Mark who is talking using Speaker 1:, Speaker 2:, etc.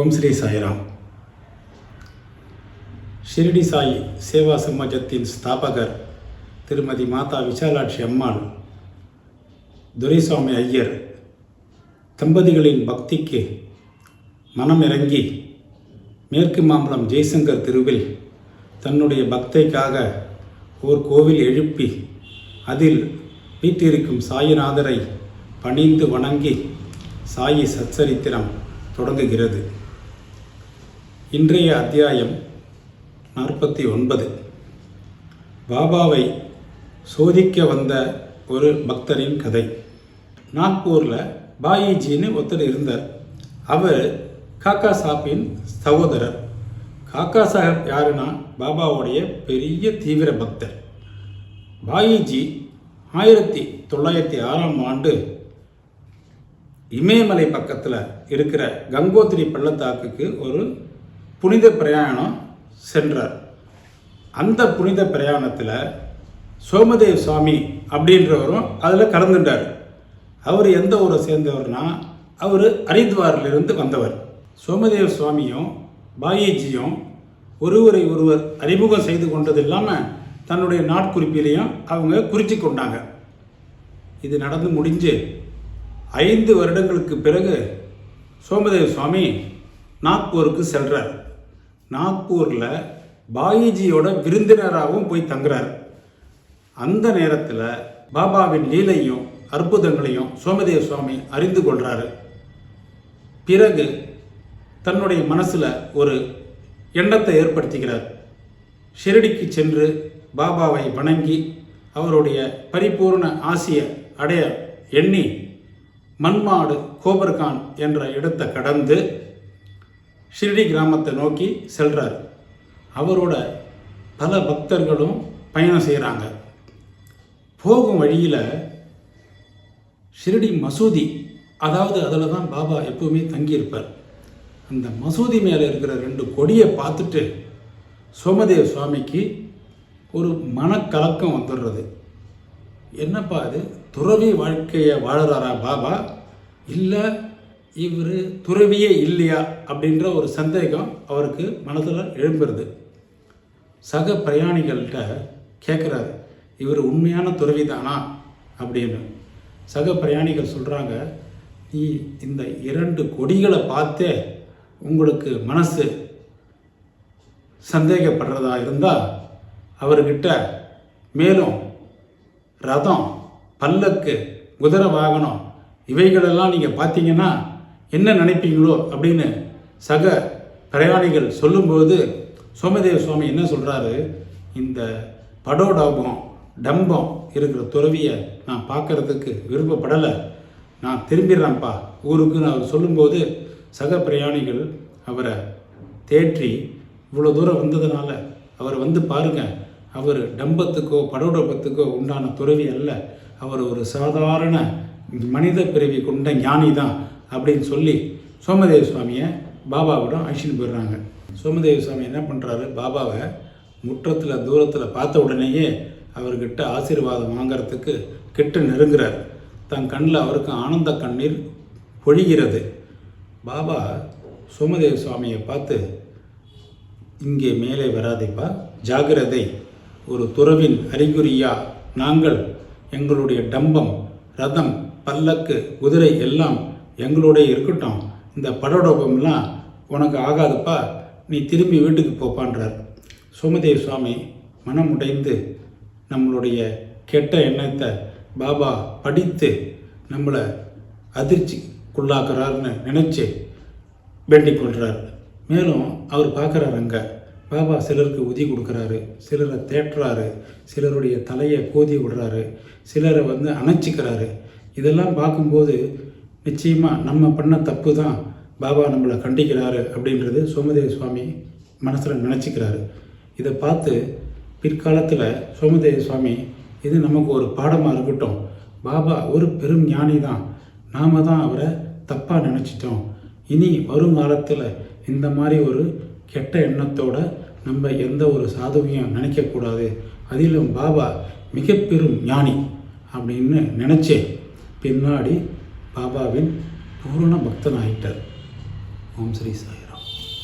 Speaker 1: ஓம் ஸ்ரீ சாய்ராம். ஷிரடி சாய் சேவா சமாஜத்தின் ஸ்தாபகர் திருமதி மாதா விசாலாட்சி அம்மாள் துரைசாமி ஐயர் தம்பதிகளின் பக்திக்கு மனம் இறங்கி மேற்கு மாம்பலம் ஜெய்சங்கர் தெருவில் தன்னுடைய பக்தைக்காக ஓர் கோவில் எழுப்பி அதில் வீட்டிருக்கும் சாயிநாதரை பணிந்து வணங்கி சாயி சச்சரித்திரம் தொடங்குகிறது. இன்றைய அத்தியாயம் நாற்பத்தி ஒன்பது. பாபாவை சோதிக்க வந்த ஒரு பக்தரின் கதை. நாக்பூரில் பாயிஜின்னு ஒருத்தர் இருந்தார். அவர் காக்கா சாப்பின் சகோதரர். காக்கா சாஹப் யாருன்னா பாபாவுடைய பெரிய தீவிர பக்தர். பாயிஜி ஆயிரத்தி தொள்ளாயிரத்தி ஆறாம் ஆண்டு இமயமலை பக்கத்தில் இருக்கிற கங்கோத்திரி பள்ளத்தாக்குக்கு ஒரு புனித பிரயாணம் சென்றார். அந்த புனித பிரயாணத்தில் சோமதேவ் சுவாமி அப்படின்றவரும் அதில் கலந்துட்டார் அவர் எந்த ஊரை சேர்ந்தவர்னா அவர் ஹரித்வாரிலிருந்து வந்தவர். சோமதேவ் சுவாமியும் பாயிஜியும் ஒருவரை ஒருவர் அறிமுகம் செய்து கொண்டது இல்லாமல் தன்னுடைய நாட்குறிப்பிலையும் அவங்க குறித்து கொண்டாங்க. இது நடந்து முடிஞ்சு ஐந்து வருடங்களுக்கு பிறகு சோமதேவ சுவாமி நாக்பூருக்கு செல்கிறார் நாக்பூரில் பாயிஜியோட விருந்தினராகவும் போய் தங்குறார். அந்த நேரத்தில் பாபாவின் லீலையும் அற்புதங்களையும் சோமதேவ சுவாமி அறிந்து கொள்கிறாரு பிறகு தன்னுடைய மனசில் ஒரு எண்ணத்தை ஏற்படுத்திக்கிறார். ஷிரடிக்கு சென்று பாபாவை வணங்கி அவருடைய பரிபூர்ண ஆசியை அடைய எண்ணி மண்மாடு கோபர்கான் என்ற இடத்தை கடந்து ஷிரடி கிராமத்தை நோக்கி செல்கிறார் அவரோட பல பக்தர்களும் பயணம் செய்கிறாங்க போகும் வழியில் ஷிரடி மசூதி அதாவது அதில் தான் பாபா எப்பவுமே தங்கியிருப்பார். அந்த மசூதி மேலே இருக்கிற ரெண்டு கொடியை பார்த்துட்டு சோமதேவ சுவாமிக்கு ஒரு மனக்கலக்கம் வந்துடுறது. என்னப்பா அது துறவி வாழ்க்கையை வாழறாரா பாபா? இல்லை இவர் துறவியே இல்லையா அப்படின்ற ஒரு சந்தேகம் அவருக்கு மனதில் எழும்புறது. சக பிரயாணிகள்கிட்ட கேட்குறாரு இவர் உண்மையான துறவி தானா அப்படின்னு. சக பிரயாணிகள் சொல்கிறாங்க நீ இந்த இரண்டு கொடிகளை பார்த்தே உங்களுக்கு மனசு சந்தேகப்படுறதா இருந்தால் அவர்கிட்ட மேலும் ரதம் பல்லக்கு குதிரை வாகனம் இவைகளெல்லாம் நீங்கள் பார்த்தீங்கன்னா என்ன நினைப்பீங்களோ அப்படின்னு சக பிரயாணிகள் சொல்லும்போது சோமதேவ சுவாமி என்ன சொல்கிறாரு இந்த படோடாபம் டம்பம் இருக்கிற துறவியை நான் பார்க்கறதுக்கு விருப்பப்படலை. நான் திரும்பிடுறேன்ப்பா ஊருக்குன்னு அவர் சொல்லும்போது சக பிரயாணிகள் அவரை தேற்றி இவ்வளோ தூரம் வந்ததுனால அவரை வந்து பாருங்க அவர் டம்பத்துக்கோ படோடபத்துக்கோ உண்டான துறவி அல்ல. அவர் ஒரு சாதாரண மனித பிறவி கொண்ட ஞானி தான் அப்படின்னு சொல்லி சோமதேவ சுவாமியை பாபாவிடம் அழிச்சிட்டு போயிடுறாங்க. சோமதேவ சுவாமி என்ன பண்ணுறாரு பாபாவை முற்றத்தில் தூரத்தில் பார்த்த உடனேயே அவர்கிட்ட ஆசீர்வாதம் வாங்கிறதுக்கு கிட்ட நெருங்குறார். தன் கண்ணில் அவருக்கு ஆனந்த கண்ணீர் பொழிகிறது. பாபா சோமதேவ சுவாமியை பார்த்து இங்கே மேலே வராதேப்பா ஜாகிரதை. ஒரு துறவின் அறிகுறியா? நாங்கள் எங்களுடைய டம்பம் ரதம் பல்லக்கு குதிரை எல்லாம் எங்களோட இருக்கட்டும். இந்த படடோபம்லாம் உனக்கு ஆகாதுப்பா. நீ திரும்பி வீட்டுக்கு போப்பான்றார். சோமதேவ சுவாமி மனமுடைந்து நம்மளுடைய கெட்ட எண்ணத்தை பாபா படித்து நம்மளை அதிர்ச்சிக்குள்ளாக்குறாருன்னு நினச்சி வேண்டிக் கொள்கிறார் மேலும் அவர் பார்க்குறாரு அங்கே. பாபா சிலருக்கு உதி கொடுக்குறாரு. சிலரை தேட்டுறாரு சிலருடைய தலையை கோதி விடுறாரு. சிலரை வந்து அணைச்சிக்கிறாரு. இதெல்லாம் பார்க்கும்போது நிச்சயமாக நம்ம பண்ண தப்பு தான் பாபா நம்மளை கண்டிக்கிறாரு அப்படின்றது சோமதேவ சுவாமி மனசில் நினச்சிக்கிறாரு. இதை பார்த்து பிற்காலத்தில் சோமதேவ சுவாமி இது நமக்கு ஒரு பாடமாக இருக்கட்டும். பாபா ஒரு பெரும் ஞானி தான் நாம தான் அவரை தப்பாக நினச்சிட்டோம். இனி வருங்காலத்தில் இந்த மாதிரி ஒரு கெட்ட எண்ணத்தோடு நம்ம எந்த ஒரு சாதுவையும் நினைக்கக்கூடாது அதிலும் பாபா மிக பெரும் ஞானி அப்படின்னு நினச்சேன். பின்னாடி பாபாவின் பூரண பக்தன் ஆகிட்டார் ஓம் ஸ்ரீ சாய்.